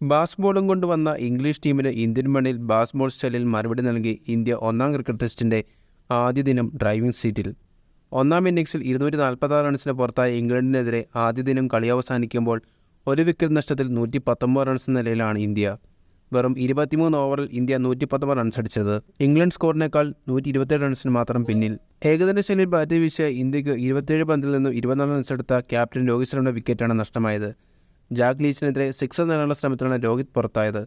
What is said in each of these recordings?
Bass ബോളും കൊണ്ടുവന്ന English ടീമിന് ഇന്ത്യൻ മണ്ണിൽ ബാസ് ബോൾ സ്റ്റൈലിൽ മറുപടി നൽകി ഇന്ത്യ ഒന്നാം ക്രിക്കറ്റ് ടെസ്റ്റിന്റെ ആദ്യ ദിനം ഡ്രൈവിംഗ് സീറ്റിൽ. ഒന്നാം ഇന്നിംഗ്സിൽ ഇരുന്നൂറ്റി നാൽപ്പത്താറ് റൺസിന് പുറത്തായ ഇംഗ്ലണ്ടിനെതിരെ ആദ്യ ദിനം കളി അവസാനിക്കുമ്പോൾ ഒരു വിക്കറ്റ് നഷ്ടത്തിൽ നൂറ്റി പത്തൊമ്പത് റൺസ് നിലയിലാണ് ഇന്ത്യ. വെറും ഇരുപത്തിമൂന്ന് ഓവറിൽ ഇന്ത്യ നൂറ്റി പത്തൊമ്പത് റൺസ് അടിച്ചത്. ഇംഗ്ലണ്ട് സ്കോറിനേക്കാൾ നൂറ്റി ഇരുപത്തേഴ് റൺസിന് മാത്രം പിന്നിൽ. ഏകദിന ശൈലിയിൽ ബാറ്റ് വീശിയ ഇന്ത്യയ്ക്ക് ഇരുപത്തേഴ് പന്തിൽ നിന്നും ഇരുപത്തിനാല് റൺസ് എടുത്ത ക്യാപ്റ്റൻ രോഹിത് ശർമ്മയുടെ വിക്കറ്റാണ് നഷ്ടമായത്. ജാക്ക് ലീച്ചിനെതിരെ സിക്സർ നേടാനുള്ള ശ്രമത്തിലാണ് രോഹിത് പുറത്തായത്.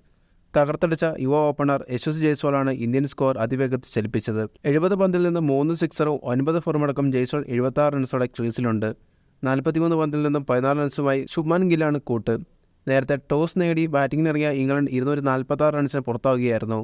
തകർത്തടിച്ച യുവ ഓപ്പണർ യശസ് ജയ്സ്വാളാണ് ഇന്ത്യൻ സ്കോർ അതിവേഗത്തിൽ ചലിപ്പിച്ചത്. എഴുപത് പന്തിൽ നിന്ന് മൂന്ന് സിക്സറും ഒൻപത് ഫോറുമടക്കം ജയ്സ്വാൾ എഴുപത്താറ് റൺസോടെ ക്രീസിലുണ്ട്. നാൽപ്പത്തിമൂന്ന് പന്തിൽ നിന്നും പതിനാല് റൺസുമായി ശുഭ്മാൻ ഗില്ലാണ് കൂട്ട്. നേരത്തെ ടോസ് നേടി ബാറ്റിംഗിനിറങ്ങിയ ഇംഗ്ലണ്ട് ഇരുന്നൂറ്റി നാൽപ്പത്താറ് റൺസിന് പുറത്താവുകയായിരുന്നു.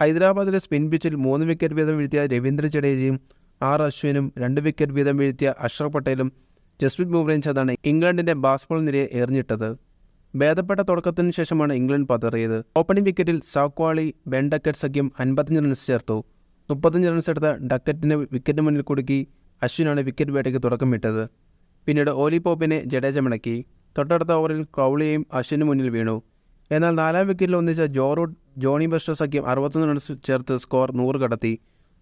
ഹൈദരാബാദിലെ സ്പിൻ പിച്ചിൽ മൂന്ന് വിക്കറ്റ് വീതം വീഴ്ത്തിയ രവീന്ദ്ര ജഡേജയും ആർ അശ്വിനും രണ്ട് വിക്കറ്റ് വീതം വീഴ്ത്തിയ അക്ഷർ പട്ടേലും ജസ്പ്രീത് ബുംറയും ചേർന്നാണ് ഇംഗ്ലണ്ടിന്റെ ബാസ്ബോൾ നിരയെ എറിഞ്ഞിട്ടത്. ഭേദപ്പെട്ട തുടക്കത്തിന് ശേഷമാണ് ഇംഗ്ലണ്ട് പതറിയത്. ഓപ്പണിംഗ് വിക്കറ്റിൽ സാക്വാളി ബെൻ ഡക്കറ്റ് സഖ്യം അൻപത്തഞ്ച് റൺസ് ചേർത്തു. മുപ്പത്തഞ്ച് റൺസ് എടുത്ത ഡക്കറ്റിന് വിക്കറ്റിന് മുന്നിൽ കുടുക്കി അശ്വിനാണ് വിക്കറ്റ് വേട്ടയ്ക്ക് തുടക്കമിട്ടത്. പിന്നീട് ഓലി പോപ്പിനെ ജഡേജ മടക്കി തൊട്ടടുത്ത ഓവറിൽ ക്രൗളിയെയും അശ്വിന് മുന്നിൽ വീണു. എന്നാൽ നാലാം വിക്കറ്റിൽ ഒന്നിച്ച ജോറൂട്ട് ജോണി ബെസ്റ്റർ സഖ്യം അറുപത്തൊന്ന് റൺസ് ചേർത്ത് സ്കോർ നൂറ് കടത്തി.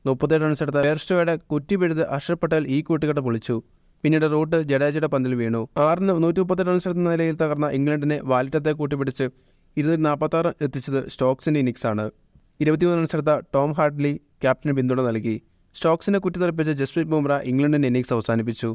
മുപ്പത്തേഴ് റൺസ് എടുത്ത ബെയർസ്റ്റോയുടെ കുറ്റി പിഴുത് അക്ഷർ പട്ടേൽ ഈ കൂട്ടുകെട്ട് പൊളിച്ചു. പിന്നീട് റൂട്ട് ജഡേജയുടെ പന്തിൽ വീണു. ആറിന് നൂറ്റി മുപ്പത്തെട്ട് റൺസ് എടുത്ത നിലയിൽ തകർന്ന ഇംഗ്ലണ്ടിനെ വാലിറ്റത്തെ കൂട്ടിപ്പിടിച്ച് ഇരുന്നൂറ്റി നാൽപ്പത്താറ് എത്തിച്ചത് സ്റ്റോക്സിന്റെ ഇന്നിങ്സാണ്. ഇരുപത്തിമൂന്ന് റൺസ് എടുത്ത ടോം ഹാർഡ്ലി ക്യാപ്റ്റന് പിന്തുണ നൽകി. സ്റ്റോക്സിനെ കുറ്റിത്തെറിപ്പിച്ച് ജസ്പ്രീത് ബുംറ ഇംഗ്ലണ്ടിന്റെ ഇന്നിങ്സ് അവസാനിപ്പിച്ചു.